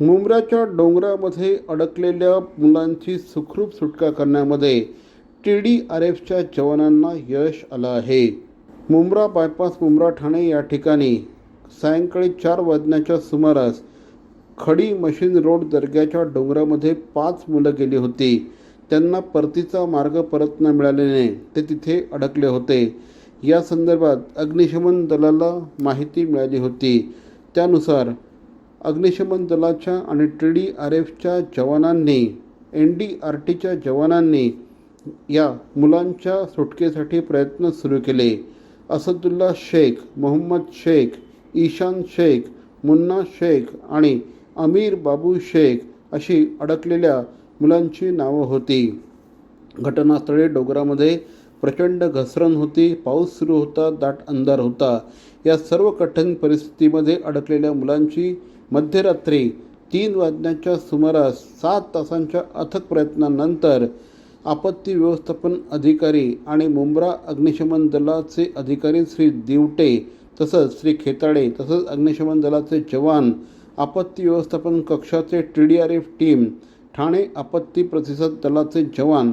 मुंब्राच्या डोंगरामध्ये अडकलेल्या मुलांची सुखरूप सुटका करण्यामध्ये टी डी आर एफच्या जवानांना यश आलं आहे. मुंब्रा बायपास मुंब्रा ठाणे या ठिकाणी सायंकाळी चार वाजण्याच्या सुमारास खडी मशीन रोड दर्ग्याच्या डोंगरामध्ये पाच मुलं गेली होती. त्यांना परतीचा मार्ग परत न मिळाल्याने ते तिथे अडकले होते. या संदर्भात अग्निशमन दलाला माहिती मिळाली होती. त्यानुसार अग्निशमन दलाच्या आणि टी डी आर एफच्या जवानांनी एन डी आर टीच्या जवानांनी या मुलांच्या सुटकेसाठी प्रयत्न सुरू केले. असदुल्ला शेख मोहम्मद शेख ईशान शेख मुन्ना शेख आणि अमीर बाबू शेख अशी अडकलेल्या मुलांची नावं होती. घटनास्थळी डोंगरामध्ये प्रचंड घसरण होती पाऊस सुरू होता दाट अंधार होता. या सर्व कठीण परिस्थितीमध्ये अडकलेल्या मुलांची मध्यरात्री तीन वाजण्याच्या सुमारास सात तासांच्या अथक प्रयत्नानंतर आपत्ती व्यवस्थापन अधिकारी आणि मुंब्रा अग्निशमन दलाचे अधिकारी श्री दिवटे तसंच श्री खेताडे तसंच अग्निशमन दलाचे जवान आपत्ती व्यवस्थापन कक्षाचे T D R F team Thane आपत्ती प्रतिसाद दलाचे जवान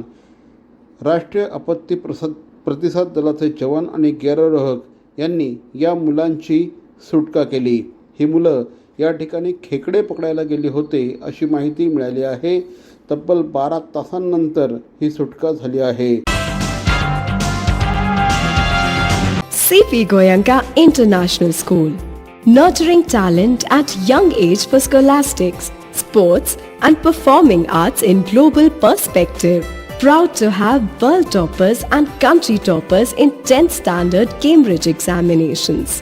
राष्ट्रीय आपत्ती प्रसाद प्रतिसाद दलाचे जवान आणि गिर्यारोहक यांनी या मुलांची सुटका केली. ही मुलं या ठिकाणी खेकडे पकडायला गेले होते अशी माहिती मिळाली आहे. तब्बल बारा तासांनंतर ही सुटका झाली आहे. CP Goenka international school nurturing talent at young age for scholastics sports and performing arts in global perspective proud to have world toppers and country toppers in tenth standard Cambridge examinations